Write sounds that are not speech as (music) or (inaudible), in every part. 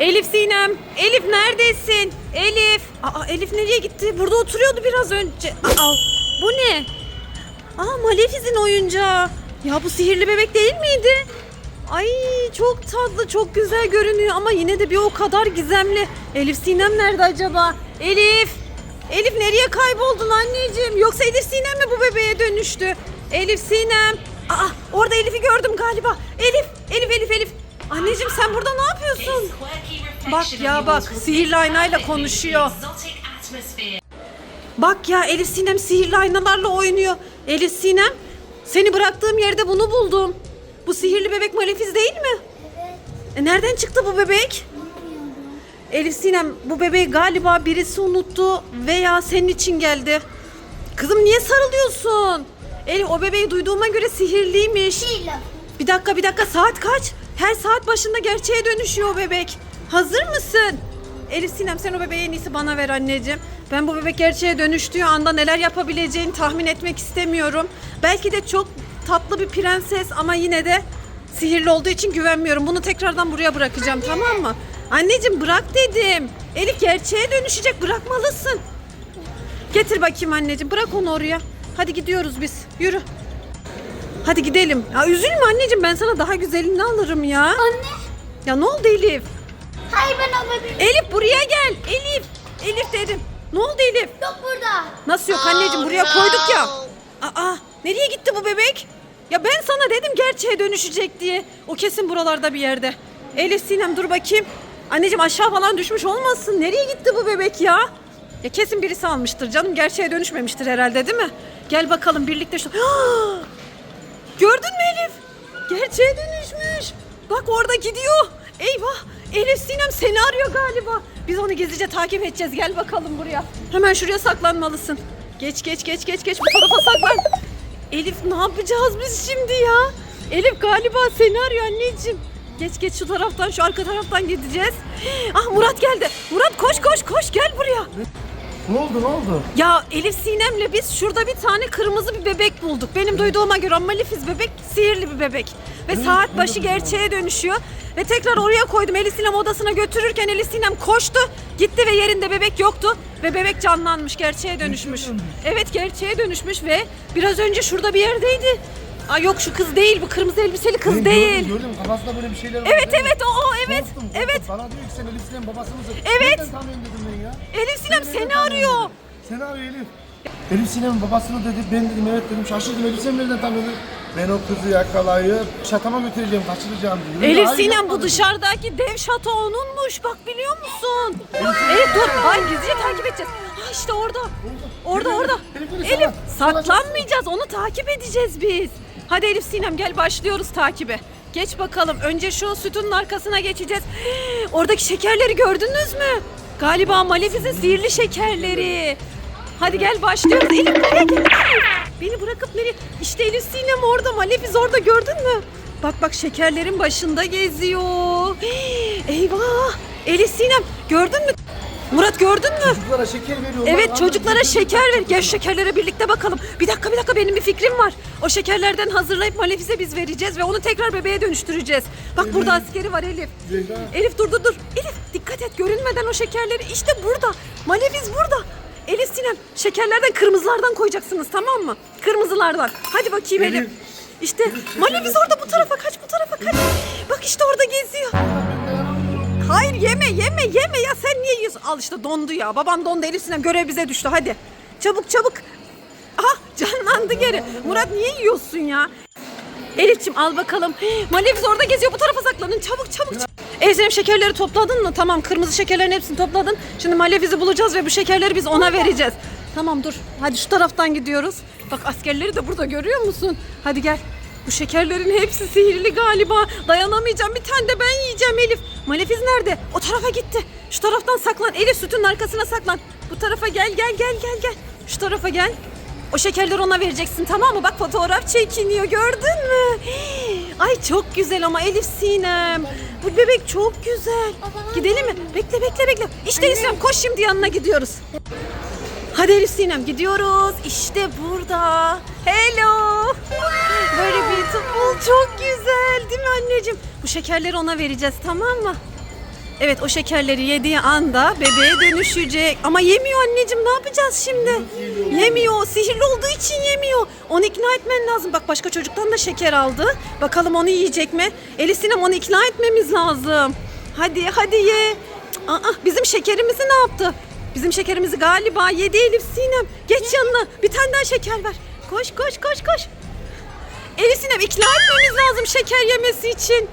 Elif Sinem. Elif neredesin? Elif. Aa Elif nereye gitti? Burada oturuyordu biraz önce. Aa bu ne? Aa Malefiz'in oyuncağı. Ya bu sihirli bebek değil miydi? Ay çok tatlı, çok güzel görünüyor ama yine de bir o kadar gizemli. Elif Sinem nerede acaba? Elif! Elif nereye kayboldun anneciğim? Yoksa Elif Sinem mi bu bebeğe dönüştü? Elif Sinem! Aa orada Elif'i gördüm galiba. Elif, Elif, Elif, Elif. Anneciğim sen burada ne yapıyorsun? Bak ya bak sihirli aynayla konuşuyor. Bak ya Elif Sinem sihirli aynalarla oynuyor. Elif Sinem seni bıraktığım yerde bunu buldum. Bu sihirli bebek Malefiz değil mi? E nereden çıktı bu bebek? Elif Sinem bu bebeği galiba birisi unuttu veya senin için geldi. Kızım niye sarılıyorsun? Elif o bebeği duyduğuma göre sihirliymiş. Bir dakika bir dakika saat kaç? Her saat başında gerçeğe dönüşüyor bebek. Hazır mısın? Elif Sinem sen o bebeği en iyisi bana ver anneciğim. Ben bu bebek gerçeğe dönüştüğü anda neler yapabileceğini tahmin etmek istemiyorum. Belki de çok tatlı bir prenses ama yine de sihirli olduğu için güvenmiyorum. Bunu tekrardan buraya bırakacağım tamam mı? Anneciğim bırak dedim. Elif gerçeğe dönüşecek bırakmalısın. Getir bakayım anneciğim bırak onu oraya. Hadi gidiyoruz biz yürü. Hadi gidelim. Ya üzülme anneciğim ben sana daha güzelini alırım ya. Anne. Ya ne oldu Elif? Hayır ben alabilirim. Elif buraya gel. Elif. Elif dedim. Ne oldu Elif? Yok burada. Nasıl yok anneciğim buraya koyduk ya. Aa nereye gitti bu bebek? Ya ben sana dedim gerçeğe dönüşecek diye. O kesin buralarda bir yerde. Elif Sinem dur bakayım. Anneciğim aşağı falan düşmüş olmasın. Nereye gitti bu bebek ya? Ya kesin birisi almıştır canım. Gerçeğe dönüşmemiştir herhalde değil mi? Gel bakalım birlikte şu... (gasps) Gördün mü Elif? Gerçeğe dönüşmüş. Bak orada gidiyor. Eyvah. Elif Sinem seni arıyor galiba. Biz onu gizlice takip edeceğiz. Gel bakalım buraya. Hemen şuraya saklanmalısın. Geç geç geç geç geç bu tarafa saklan. Elif ne yapacağız biz şimdi ya? Elif galiba seni arıyor anneciğim. Geç geç şu taraftan şu arka taraftan gideceğiz. Ah Murat geldi. Murat koş koş koş gel buraya. Ne oldu ne oldu? Ya Elif Sinem'le biz şurada bir tane kırmızı bir bebek bulduk. Benim duyduğuma göre Malefiz bebek sihirli bir bebek. Ve saat başı gerçeğe dönüşüyor. Ve tekrar oraya koydum. Elif Sinem odasına götürürken Elif Sinem koştu. Gitti ve yerinde bebek yoktu. Ve bebek canlanmış, gerçeğe dönüşmüş. Evet gerçeğe dönüşmüş ve biraz önce şurada bir yerdeydi. Aa yok şu kız değil bu kırmızı elbiseli kız Ben değil. Gördüm, gördüm kafasında böyle bir şeyler var. Evet evet o o evet Korktum, korktum. evet. Bana diyor ki sen Elif Sinem babası mısın? Evet. Nereden tanıyorsun dedim ya. Elif Sinem Nereden seni arıyor. dedim. Seni arıyor Elif. Elif Sinem'in babasını dedi. Ben dedim evet dedim. Şaşırdım Elif Sinem nereden tanıyordu? Ben o kızı yakalayıp şatama götüreceğim, kaçıracağım diyor. Elif Hayır, Sinem bu dışarıdaki dev şato onunmuş. Bak biliyor musun? Evet dur. Hayır gizlice takip edeceğiz. Ha işte orada. Orada Elif, orada. Elif, Elif, Elif sana- sana saklanmayacağız. Onu takip edeceğiz biz. Hadi Elif Sinem gel başlıyoruz takibe. Geç bakalım. Önce şu sütunun arkasına geçeceğiz. (gasps) Oradaki şekerleri gördünüz mü? Galiba Malefiz'in sihirli şekerleri. Hadi gel başlıyoruz. Elif nereye gidiyorsun? Beni bırakıp nereye? İşte Elif Sinem orada. Malefiz orada gördün mü? Bak bak şekerlerin başında geziyor. (gasps) Eyvah. Elif Sinem gördün mü? Murat gördün mü? Çocuklara şeker veriyorlar. Evet çocuklara şeker ver. Gel şekerlere birlikte bakalım. Bir dakika bir dakika benim bir fikrim var. O şekerlerden hazırlayıp Malefiz'e biz vereceğiz ve onu tekrar bebeğe dönüştüreceğiz. Bak burada askeri var Elif. Elif dur dur dur. Elif dikkat et görünmeden o şekerleri. İşte burada. Malefiz burada. Elif Sinem şekerlerden kırmızılardan koyacaksınız tamam mı? Kırmızılardan. Hadi bakayım Elif. Elif. İşte Malefiz orada bu tarafa kaç bu tarafa kaç. Bak işte orada geziyor. Hayır yeme yeme yeme ya sen niye yiyorsun? Al işte dondu ya. Baban dondu Elif Sinem görev bize düştü hadi. Çabuk çabuk. Aha canlandı geri. Murat niye yiyorsun ya? Elifçim al bakalım. Malefiz orada geziyor bu tarafa saklanın çabuk çabuk. çabuk. Sinem şekerleri topladın mı? Tamam kırmızı şekerlerin hepsini topladın. Şimdi Malefiz'i bulacağız ve bu şekerleri biz ona vereceğiz. Tamam dur. Hadi şu taraftan gidiyoruz. Bak askerleri de burada görüyor musun? Hadi gel. Bu şekerlerin hepsi sihirli galiba. Dayanamayacağım. Bir tane de ben yiyeceğim Elif. Malefiz nerede? O tarafa gitti. Şu taraftan saklan. Elif sütün arkasına saklan. Bu tarafa gel gel gel gel gel. Şu tarafa gel. O şekerleri ona vereceksin tamam mı? Bak fotoğraf çekiniyor gördün mü? (gasps) Ay çok güzel ama Elif Sinem. Bu bebek çok güzel. Gidelim mi? Bekle bekle bekle. İşte Elif Sinem koş şimdi yanına gidiyoruz. Hadi Elif Sinem gidiyoruz. İşte burada. Hello. Böyle beautiful çok güzel değil mi anneciğim? Bu şekerleri ona vereceğiz tamam mı? Evet o şekerleri yediği anda bebeğe dönüşecek. Ama yemiyor anneciğim ne yapacağız şimdi? Yemiyor. Sihirli olduğu için yemiyor. Onu ikna etmen lazım. Bak başka çocuktan da şeker aldı. Bakalım onu yiyecek mi? Elif Sinem onu ikna etmemiz lazım. Hadi hadi ye. Cık, Aa, bizim şekerimizi ne yaptı? Bizim şekerimizi galiba yedi Elif Sinem. Geç yanına. Bir tane daha şeker ver. Koş koş koş koş. Elif Sinem ikna etmemiz lazım şeker yemesi için.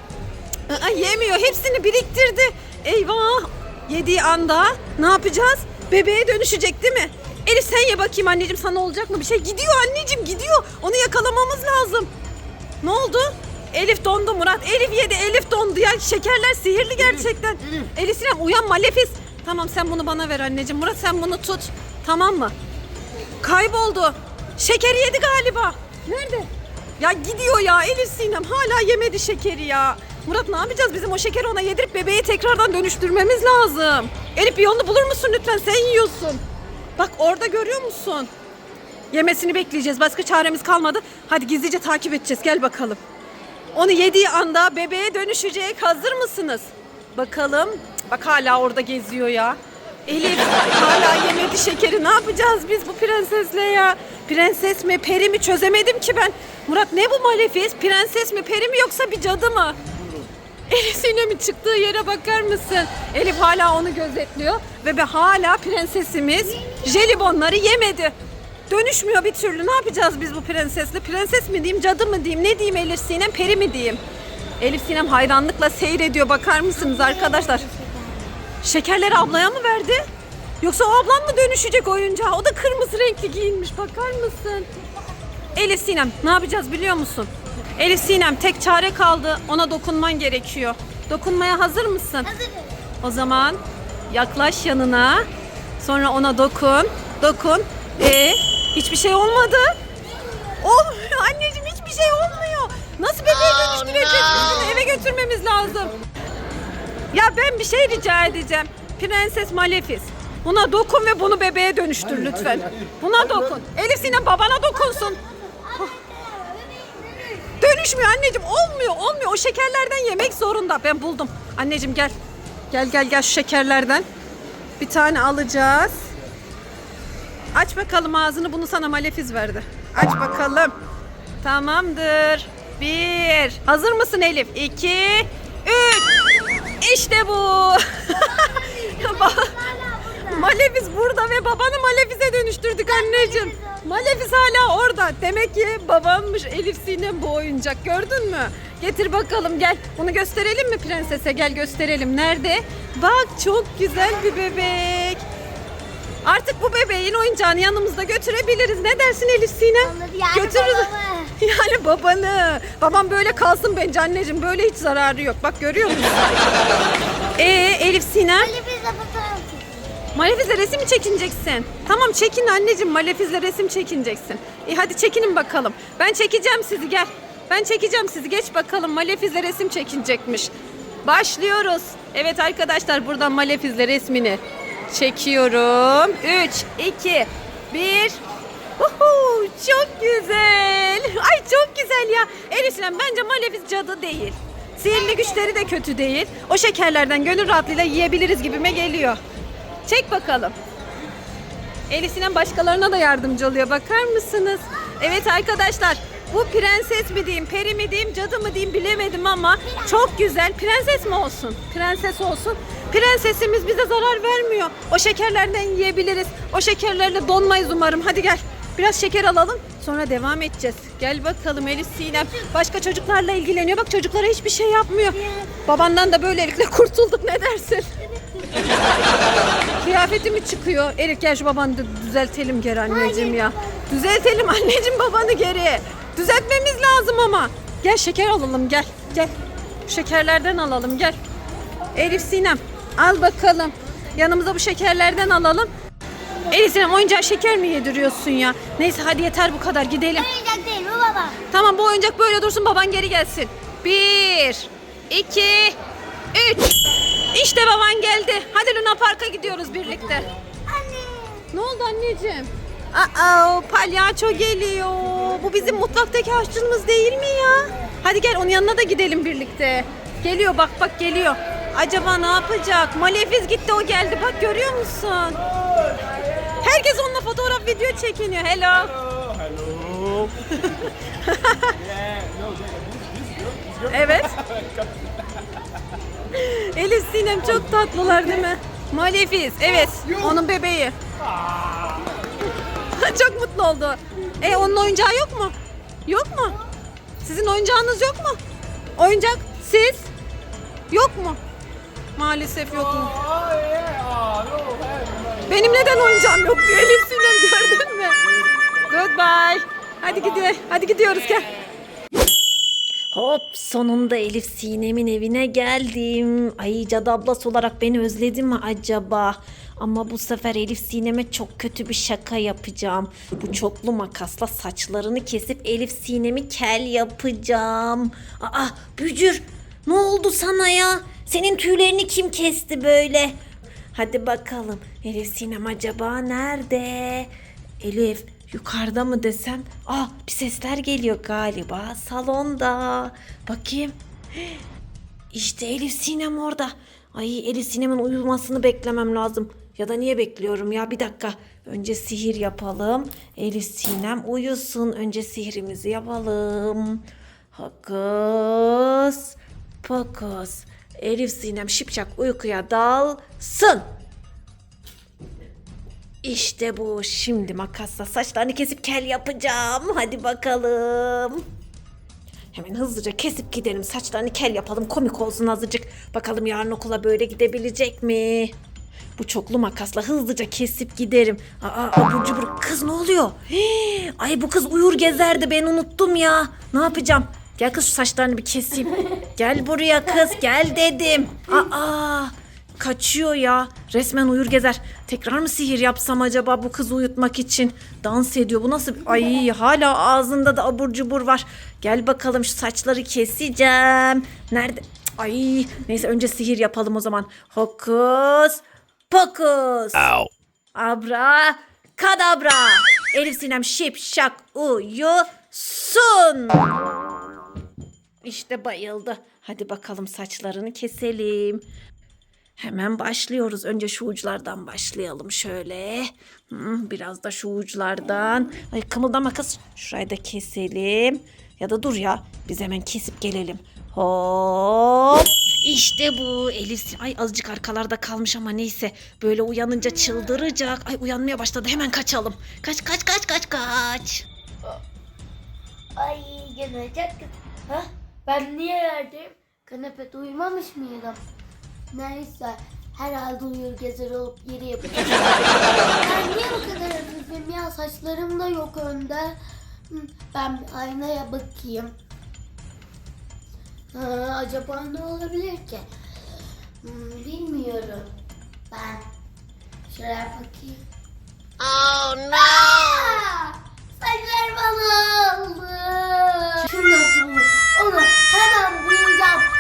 Aa, yemiyor. Hepsini biriktirdi. Eyvah. Yediği anda ne yapacağız? Bebeğe dönüşecek değil mi? Elif sen ye bakayım anneciğim sana olacak mı bir şey? Gidiyor anneciğim gidiyor. Onu yakalamamız lazım. Ne oldu? Elif dondu Murat. Elif yedi. Elif dondu ya. Şekerler sihirli gerçekten. Elif. Elif Sinem uyan Malefis. Tamam sen bunu bana ver anneciğim. Murat sen bunu tut. Tamam mı? Kayboldu. Şekeri yedi galiba. Nerede? Ya gidiyor ya Elif Sinem hala yemedi şekeri ya. Murat ne yapacağız? Bizim o şekeri ona yedirip bebeği tekrardan dönüştürmemiz lazım. Elif bir yolunu bulur musun lütfen? Sen yiyorsun. Bak orada görüyor musun? Yemesini bekleyeceğiz. Başka çaremiz kalmadı. Hadi gizlice takip edeceğiz. Gel bakalım. Onu yediği anda bebeğe dönüşecek. Hazır mısınız? Bakalım. Bak hala orada geziyor ya. Elif hala yemedi şekeri. Ne yapacağız biz bu prensesle ya? Prenses mi peri mi çözemedim ki ben. Murat ne bu malefis? Prenses mi peri mi yoksa bir cadı mı? (laughs) Elif Sinem'in çıktığı yere bakar mısın? Elif hala onu gözetliyor ve be hala prensesimiz jelibonları yemedi. Dönüşmüyor bir türlü. Ne yapacağız biz bu prensesle? Prenses mi diyeyim, cadı mı diyeyim, ne diyeyim Elif Sinem, peri mi diyeyim? Elif Sinem hayranlıkla seyrediyor. Bakar mısınız arkadaşlar? Şekerleri ablaya mı verdi? Yoksa o ablan mı dönüşecek oyuncağa? O da kırmızı renkli giyinmiş. Bakar mısın? Elif Sinem ne yapacağız biliyor musun? Elif Sinem tek çare kaldı. Ona dokunman gerekiyor. Dokunmaya hazır mısın? Hazırım. O zaman yaklaş yanına. Sonra ona dokun. Dokun. E hiçbir şey olmadı. Olmuyor anneciğim hiçbir şey olmuyor. Nasıl bebeğe dönüştüreceğiz? Bunu eve götürmemiz lazım. Ya ben bir şey rica edeceğim. Prenses Malefis. Buna dokun ve bunu bebeğe dönüştür Hayır, lütfen. hayır, hayır. Buna Hayır, dokun. Elif Sinem babana dokunsun. Dönüşmüyor anneciğim. Olmuyor olmuyor. O şekerlerden yemek zorunda. Ben buldum. Anneciğim gel. Gel gel gel şu şekerlerden. Bir tane alacağız. Aç bakalım ağzını. Bunu sana malefiz verdi. Aç bakalım. Tamamdır. Bir. Hazır mısın Elif? İki. Üç. İşte bu. (laughs) Malefiz burada ve babanı Malefiz'e dönüştürdük anneciğim. Malefis hala orada. Demek ki babanmış Elif Sinem bu oyuncak. Gördün mü? Getir bakalım gel. Bunu gösterelim mi prensese? Gel gösterelim. Nerede? Bak çok güzel bir bebek. Artık bu bebeğin oyuncağını yanımızda götürebiliriz. Ne dersin Elif Sinem? Olur, yani Götürürüz. babamı. (laughs) Yani babanı. Babam böyle kalsın bence anneciğim. Böyle hiç zararı yok. Bak görüyor musun? (laughs) Ee Elif Sinem? Çekin. Malefizle resim mi çekineceksin? Tamam çekin anneciğim Malefizle resim çekineceksin. İyi hadi çekinin bakalım. Ben çekeceğim sizi gel. Ben çekeceğim sizi geç bakalım Malefizle resim çekinecekmiş. Başlıyoruz. Evet arkadaşlar buradan Malefizle resmini çekiyorum. 3, 2, 1. Uhu, çok güzel. Ay çok güzel ya. Sinem bence Malefiz cadı değil. Sihirli güçleri de kötü değil. O şekerlerden gönül rahatlığıyla yiyebiliriz gibime geliyor. Çek bakalım. Elif Sinem başkalarına da yardımcı oluyor. Bakar mısınız? Evet arkadaşlar. Bu prenses mi diyeyim, peri mi diyeyim, cadı mı diyeyim bilemedim ama çok güzel. Prenses mi olsun? Prenses olsun. Prensesimiz bize zarar vermiyor. O şekerlerden yiyebiliriz. O şekerlerle donmayız umarım. Hadi gel. Biraz şeker alalım. Sonra devam edeceğiz. Gel bakalım Elif Sinem. Başka çocuklarla ilgileniyor. Bak çocuklara hiçbir şey yapmıyor. Babandan da böylelikle (laughs) kurtulduk. Ne dersin? Kıyafeti mi çıkıyor? Elif gel şu babanı dü- düzeltelim geri anneciğim ya. Düzeltelim anneciğim babanı geri. Düzeltmemiz lazım ama. Gel şeker alalım gel. Gel. Şu Şekerlerden alalım gel. Elif Sinem al bakalım. Yanımıza bu şekerlerden alalım. Elif Sinem oyuncağa şeker mi yediriyorsun ya? Neyse hadi yeter bu kadar gidelim. Oyuncak değil bu baba. Tamam bu oyuncak böyle dursun baban geri gelsin. Bir, iki, üç. İşte baban geldi. Hadi Luna Park'a gidiyoruz birlikte. Anne. Ne oldu anneciğim? Aa, palyaço geliyor. Bu bizim mutfaktaki aşçımız değil mi ya? Hadi gel onun yanına da gidelim birlikte. Geliyor bak bak geliyor. Acaba ne yapacak? Malefiz gitti o geldi bak görüyor musun? Herkes onunla fotoğraf video çekiniyor. Hello. Hello. Evet. (laughs) Elif Sinem çok tatlılar değil mi? Malefiz. Evet. Onun bebeği. (laughs) çok mutlu oldu. E onun oyuncağı yok mu? Yok mu? Sizin oyuncağınız yok mu? Oyuncak siz? Yok mu? Maalesef yok mu? Benim neden oyuncağım yok diyor Elif Sinem gördün mü? Goodbye. Hadi gidiyor. Hadi gidiyoruz gel. Hop sonunda Elif Sinem'in evine geldim. Ay cadı ablası olarak beni özledi mi acaba? Ama bu sefer Elif Sinem'e çok kötü bir şaka yapacağım. Bu çoklu makasla saçlarını kesip Elif Sinem'i kel yapacağım. Aa Bücür ne oldu sana ya? Senin tüylerini kim kesti böyle? Hadi bakalım Elif Sinem acaba nerede? Elif yukarıda mı desem? Aa bir sesler geliyor galiba salonda. Bakayım. İşte Elif Sinem orada. Ay Elif Sinem'in uyumasını beklemem lazım. Ya da niye bekliyorum ya bir dakika. Önce sihir yapalım. Elif Sinem uyusun. Önce sihrimizi yapalım. Hokus pokus. Elif Sinem şipşak uykuya dalsın. İşte bu. Şimdi makasla saçlarını kesip kel yapacağım. Hadi bakalım. Hemen hızlıca kesip gidelim. Saçlarını kel yapalım. Komik olsun azıcık. Bakalım yarın okula böyle gidebilecek mi? Bu çoklu makasla hızlıca kesip giderim. Aa abur cubur. Kız ne oluyor? Hii, (gasps) ay bu kız uyur gezerdi. Ben unuttum ya. Ne yapacağım? Gel kız şu saçlarını bir keseyim. (laughs) Gel buraya kız. Gel dedim. Aa Kaçıyor ya. Resmen uyur gezer. Tekrar mı sihir yapsam acaba bu kızı uyutmak için? Dans ediyor. Bu nasıl? Ay hala ağzında da abur cubur var. Gel bakalım şu saçları keseceğim. Nerede? Ay neyse önce sihir yapalım o zaman. Hokus pokus. Abra kadabra. Elif Sinem şip şak uyusun. İşte bayıldı. Hadi bakalım saçlarını keselim. Hemen başlıyoruz. Önce şu uçlardan başlayalım şöyle. Biraz da şu uçlardan. Ay kımıldama kız. Şurayı da keselim. Ya da dur ya. Biz hemen kesip gelelim. Hop. İşte bu Elif. Ay azıcık arkalarda kalmış ama neyse. Böyle uyanınca çıldıracak. Ay uyanmaya başladı. Hemen kaçalım. Kaç kaç kaç kaç kaç. Ay kötü. Ha? Ben niye yerdeyim? Kanepede uyumamış mıydım? Neyse. Herhalde uyur gezer olup yeri yapacağım. ben niye bu kadar hafifim ya? Saçlarım da yok önde. Ben bir aynaya bakayım. Ha, acaba ne olabilir ki? Hmm, bilmiyorum. Ben şuraya bakayım. Oh no! Saçlar bana oldu. Şunu yapayım. Onu hemen bulacağım.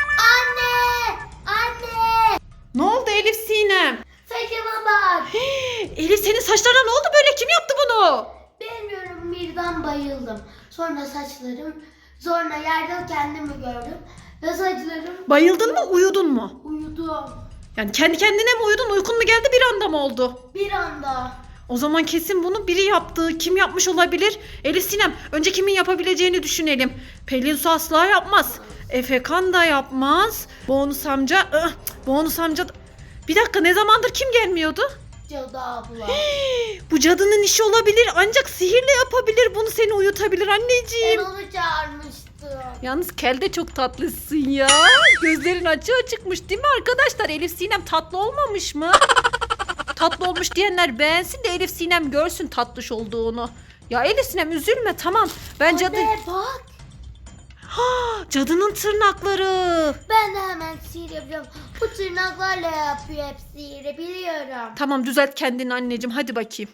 Elif Sinem? Saçıma bak. (gasps) Elif senin saçlarına ne oldu böyle? Kim yaptı bunu? Bilmiyorum birden bayıldım. Sonra saçlarım, sonra yerde kendimi gördüm. Ve saçlarım Bayıldın mı uyudun mu? uyudum. Yani kendi kendine mi uyudun uykun mu geldi bir anda mı oldu? Bir anda. O zaman kesin bunu biri yaptı. Kim yapmış olabilir? Elif Sinem önce kimin yapabileceğini düşünelim. Pelin Su asla yapmaz. Efekan da yapmaz. Bonus amca... ıh, bonus amca... da- Bir dakika ne zamandır kim gelmiyordu? Cadı abla. Bu cadının işi olabilir ancak sihirle yapabilir bunu seni uyutabilir ben anneciğim. onu çağırmıştım. Yalnız Kel de çok tatlısın ya. Gözlerin açığa çıkmış değil mi arkadaşlar? Elif Sinem tatlı olmamış mı? tatlı olmuş diyenler beğensin de Elif Sinem görsün tatlış olduğunu. Ya Elif Sinem üzülme tamam. Ben cadı... Anne bak. Cadının tırnakları. Ben de hemen sihir yapacağım. Bu tırnaklarla yapıyor hep sihiri biliyorum. Tamam düzelt kendini anneciğim hadi bakayım.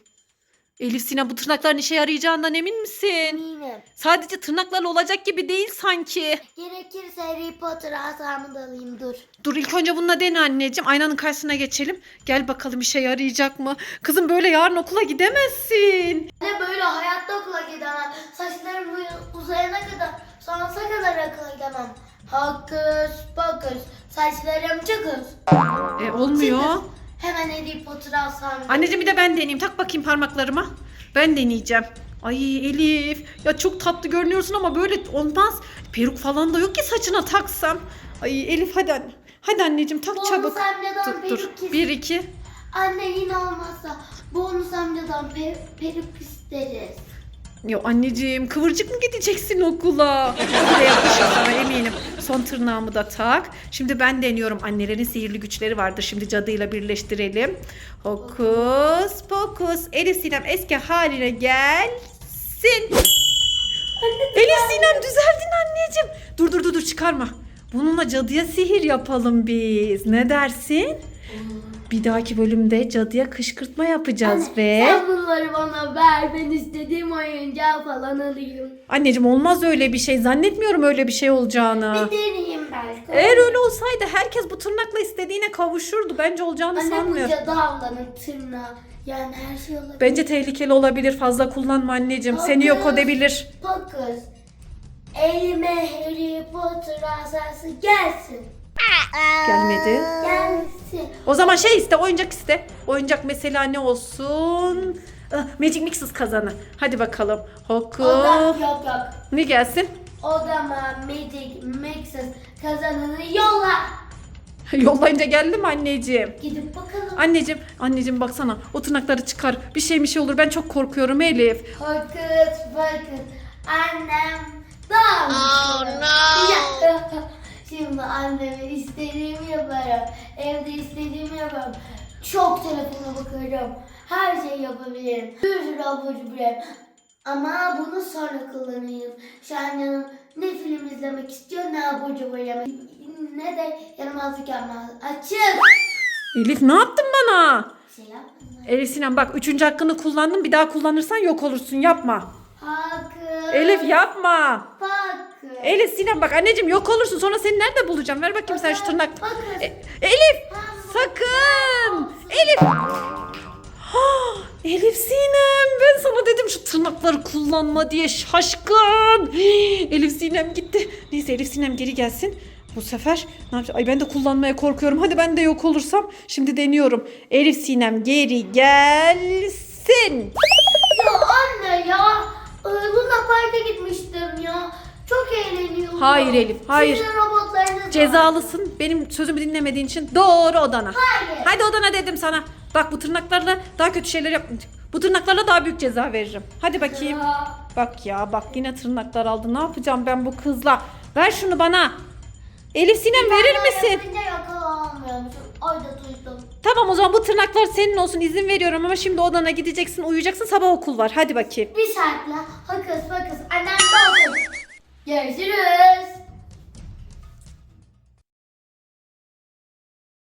Elif Sinem bu tırnakların işe yarayacağından emin misin? Eminim. Sadece tırnaklarla olacak gibi değil sanki. Gerekirse Harry Potter asamı da alayım dur. Dur ilk önce bununla dene anneciğim. Aynanın karşısına geçelim. Gel bakalım işe yarayacak mı? Kızım böyle yarın okula gidemezsin. Ne böyle hayatta okula gidemem. Saçlarım uy- uzayana kadar sonsuza kadar okula gidemem. Hokus pokus. Saçlarım çıkız. E, olmuyor. Çıkız. Hemen Harry Potter alsam. Anneciğim bir de ben deneyeyim. Tak bakayım parmaklarıma. Ben deneyeceğim. Ay Elif ya çok tatlı görünüyorsun ama böyle olmaz. Peruk falan da yok ki saçına taksam. Ay Elif hadi anne. Hadi anneciğim tak Bonus çabuk. amcadan Dur dur. peruk kes- Bir iki. Anne yine olmazsa bonus amcadan per peruk isteriz. Yo anneciğim kıvırcık mı gideceksin okula? Okula yakışır sana eminim. Son tırnağımı da tak. Şimdi ben deniyorum. Annelerin sihirli güçleri vardır. Şimdi cadıyla birleştirelim. Hokus pokus. Elif Sinem eski haline gelsin. Elif Sinem düzeldin anneciğim. Dur dur dur dur çıkarma. Bununla cadıya sihir yapalım biz. Ne dersin? Bir dahaki bölümde cadıya kışkırtma yapacağız Anne, ve... Sen bunları bana ver. Ben istediğim oyuncağı falan alayım. Anneciğim olmaz öyle bir şey. Zannetmiyorum öyle bir şey olacağını. Bir deneyeyim belki. Eğer öyle olsaydı herkes bu tırnakla istediğine kavuşurdu. Bence olacağını Anne bu sanmıyorum. cadı ablanın tırnağı. Yani her şey olabilir. Bence tehlikeli olabilir. Fazla kullanma anneciğim. Seni yok edebilir. Fokus. Elime Harry Potter asası gelsin. Gelmedi. Gelsin. O zaman şey iste, oyuncak iste. Oyuncak mesela ne olsun? Ah, Magic Mixes kazanı. Hadi bakalım. O da Hoku. yok yok. Ne gelsin? O zaman Magic Mixes kazananı yolla. (laughs) Yollayınca geldi mi anneciğim? Gidip bakalım. Anneciğim, anneciğim baksana. O tırnakları çıkar. Bir şey bir şey olur. Ben çok korkuyorum Elif. Fokus fokus. Annem daha Oh no. (laughs) Şimdi anneme istediğimi yaparım. Evde istediğimi yaparım. Çok telefona bakarım. Her şeyi yapabilirim. Bir sürü abur cubur. Ama bunu sonra kullanayım. Şu an canım ne film izlemek istiyor ne abur cubur yemek. Ne de yaramazlık yapmaz. Açık. Elif ne yaptın bana? Şey yapma. Elif Sinem bak üçüncü hakkını kullandın. Bir daha kullanırsan yok olursun. Yapma. Hakkı. Elif yapma. Hakkı. Elif Sinem bak anneciğim yok olursun. Sonra seni nerede bulacağım? Ver bakayım sen şu tırnak. Bakın. E- Elif sakın. Elif. Ha, (gasps) Elif Sinem ben sana dedim şu tırnakları kullanma diye şaşkın. (gasps) Elif Sinem gitti. Neyse Elif Sinem geri gelsin. Bu sefer ne yapacağım? Ay ben de kullanmaya korkuyorum. Hadi ben de yok olursam. Şimdi deniyorum. Elif Sinem geri gelsin. Ya anne ya. Ee, Luna Park'a gitmiştim ya. Çok eğleniyordum. Hayır Elif, hayır. Sizin robotlarınız var. Cezalısın. Benim sözümü dinlemediğin için doğru odana. Hayır. Hadi odana dedim sana. Bak bu tırnaklarla daha kötü şeyler yap. Bu tırnaklarla daha büyük ceza veririm. Hadi bakayım. Ya. Bak ya bak yine tırnaklar aldı. Ne yapacağım ben bu kızla? Ver şunu bana. Elif Sinem verir misin? Orada duydum. Tamam o zaman bu tırnaklar senin olsun izin veriyorum ama şimdi odana gideceksin uyuyacaksın sabah okul var. Hadi bakayım. Bir şartla hokus pokus annem de olsun. Görüşürüz.